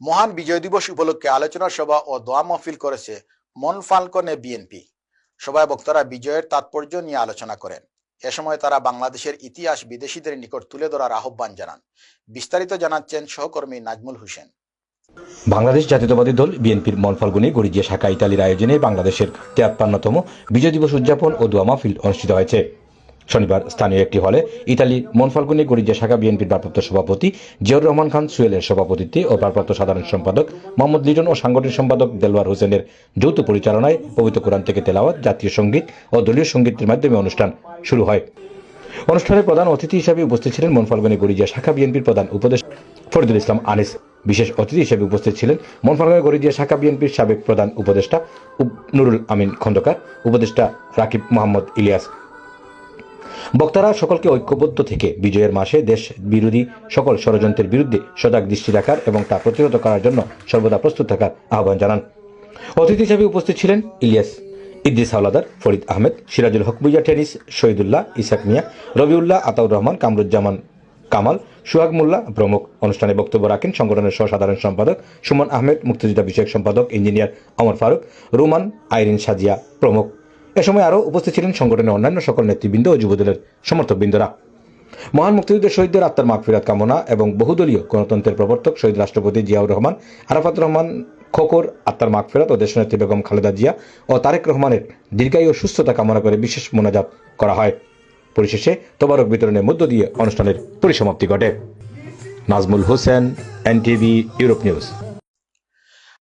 মহান বিজয় দিবস উপলক্ষে আলোচনা সভা ও দোয়া মাহফিল করেছে মন ফালকনে বিএনপি সভায় বক্তারা বিজয়ের তাৎপর্য নিয়ে আলোচনা করেন। এ সময় তারা বাংলাদেশের ইতিহাস বিদেশিদের নিকট তুলে ধরার আহ্বান জানান। বিস্তারিত জানাচ্ছেন সহকর্মী নাজমুল হোসেন। বাংলাদেশ জাতীয়তাবাদী দল বিএনপির মনফাল্গুনি গড়িজিয়া শাখা ইতালির আয়োজনে বাংলাদেশের তেয়াপ্পান্নতম বিজয় দিবস উদযাপন ও দোয়া মাহফিল অনুষ্ঠিত হয়েছে। শনিবার স্থানীয় একটি হলে ইতালির মনফাল্গুনি গড়িজিয়া শাখা বিএনপির ভারপ্রাপ্ত সভাপতি জিয়াউর রহমান খান সুয়েলের সভাপতিত্বে ও ভারপ্রাপ্ত সাধারণ সম্পাদক মোহাম্মদ লিটন ও সাংগঠনিক সম্পাদক দেলওয়ার হোসেনের যৌথ পরিচালনায় পবিত্র কোরআন থেকে তেলাওয়াত, জাতীয় সংগীত ও দলীয় সঙ্গীতের মাধ্যমে অনুষ্ঠান শুরু হয়। অনুষ্ঠানে প্রধান অতিথি হিসেবে উপস্থিত ছিলেন মনফালগনি গড়িজিয়া শাখা বিএনপির প্রধান উপদেশ ফরিদুল ইসলাম আনিস। বিশেষ অতিথি হিসেবে উপস্থিত ছিলেন মনফালগনি গড়িজিয়া শাখা বিএনপির সাবেক প্রধান উপদেষ্টা নুরুল আমিন খন্দকার, উপদেষ্টা রাকিব মোহাম্মদ ইলিয়াস বক্তারা সকলকে ঐক্যবদ্ধ থেকে বিজয়ের মাসে দেশ বিরোধী সকল ষড়যন্ত্রের বিরুদ্ধে সজাগ দৃষ্টি রাখার এবং তা প্রতিরোধ করার জন্য সর্বদা প্রস্তুত থাকার আহ্বান জানান। অতিথি হিসেবে উপস্থিত ছিলেন ইলিয়াস ইদ্রিস হাওলাদার ফরিদ আহমেদ, সিরাজুল হক বুইয়া টেনিস শহীদুল্লাহ ইসাক মিয়া, রবিউল্লাহ আতাউর রহমান কামরুজ্জামান কামাল, সুহাগ মোল্লা প্রমুখ। অনুষ্ঠানে বক্তব্য রাখেন সংগঠনের সহসাধারণ সম্পাদক সুমন আহমেদ, মুক্তিযোদ্ধা বিষয়ক সম্পাদক ইঞ্জিনিয়ার অমর ফারুক, রুমান আইরিন সাজিয়া প্রমুখ। এ সময় আরও উপস্থিত ছিলেন সংগঠনের অন্যান্য সকল নেতৃবৃন্দ ও যুবদলের সমর্থকবৃন্দরা। মহান মুক্তিযুদ্ধের শহীদদের আত্মার মাগফিরাত কামনা এবং বহুদলীয় গণতন্ত্রের প্রবর্তক শহীদ রাষ্ট্রপতি জিয়াউর রহমান, আরাফাত রহমান খোকর, আত্মার মাগফিরাত ও দেশনেত্রী বেগম খালেদা জিয়া ও তারেক রহমানের দীর্ঘায়ু ও সুস্থতা কামনা করে বিশেষ মোনাজাত করা হয়। পরিশেষে তবারক বিতরণের মধ্য দিয়ে অনুষ্ঠানের পরিসমাপ্তি ঘটে। Nazmul Hossain, NTV, Europe News.